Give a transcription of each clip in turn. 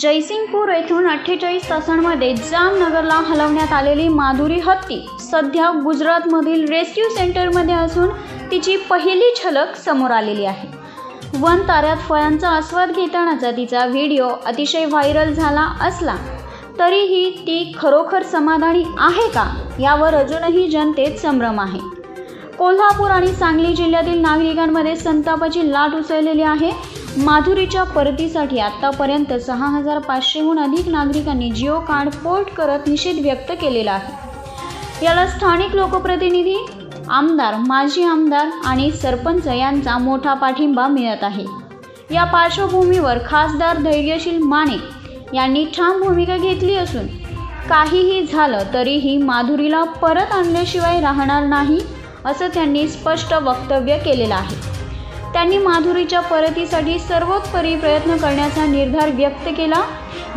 जयसिंगपूर येथून अठ्ठेचाळीस तासांमध्ये जामनगरला हलवण्यात आलेली माधुरी हत्ती सध्या गुजरातमधील रेस्क्यू सेंटरमध्ये असून तिची पहिली झलक समोर आलेली आहे. वन ताऱ्यात फळांचा आस्वाद घेतानाचा तिचा व्हिडिओ अतिशय व्हायरल झाला असला तरीही ती खरोखर समाधानी आहे का यावर अजूनही जनतेत संभ्रम आहे. कोल्हापूर आणि सांगली जिल्ह्यातील नागरिकांमध्ये संतापाची लाट उसळलेली आहे. माधुरीच्या परतीसाठी आत्तापर्यंत सहा हजार पाचशेहून अधिक नागरिकांनी जिओ कार्ड पोर्ट करत निषेध व्यक्त केलेला आहे. याला स्थानिक लोकप्रतिनिधी आमदार माजी आमदार आणि सरपंच यांचा मोठा पाठिंबा मिळत आहे. या पार्श्वभूमीवर खासदार धैर्यशील माने यांनी ठाम भूमिका घेतली असून काहीही झालं तरीही माधुरीला परत आणल्याशिवाय राहणार नाही असं त्यांनी स्पष्ट वक्तव्य केलेलं आहे. त्यांनी माधुरीच्या परतीसाठी सर्वोत्परी प्रयत्न करण्याचा निर्धार व्यक्त केला.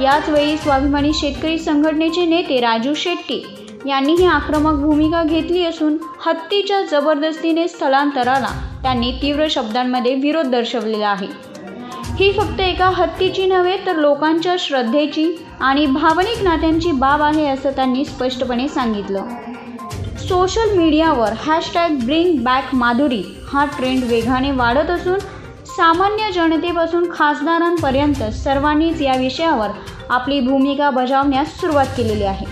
याचवेळी स्वाभिमानी शेतकरी संघटनेचे नेते राजू शेट्टी यांनीही आक्रमक भूमिका घेतली असून हत्तीच्या जबरदस्तीने स्थलांतराला त्यांनी तीव्र शब्दांमध्ये विरोध दर्शवलेला आहे. ही फक्त एका हत्तीची नव्हे तर लोकांच्या श्रद्धेची आणि भावनिक नात्यांची बाब आहे असं त्यांनी स्पष्टपणे सांगितलं. सोशल मीडियावर हॅशटॅग ब्रिंग बॅक माधुरी हा ट्रेंड वेगाने वाढत असून सामान्य जनतेपासून खासदारांपर्यंत सर्वांनीच या विषयावर आपली भूमिका बजावण्यास सुरुवात केलेली आहे.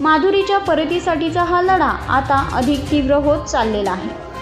माधुरीच्या परतीसाठीचा हा लढा आता अधिक तीव्र होत चाललेला आहे.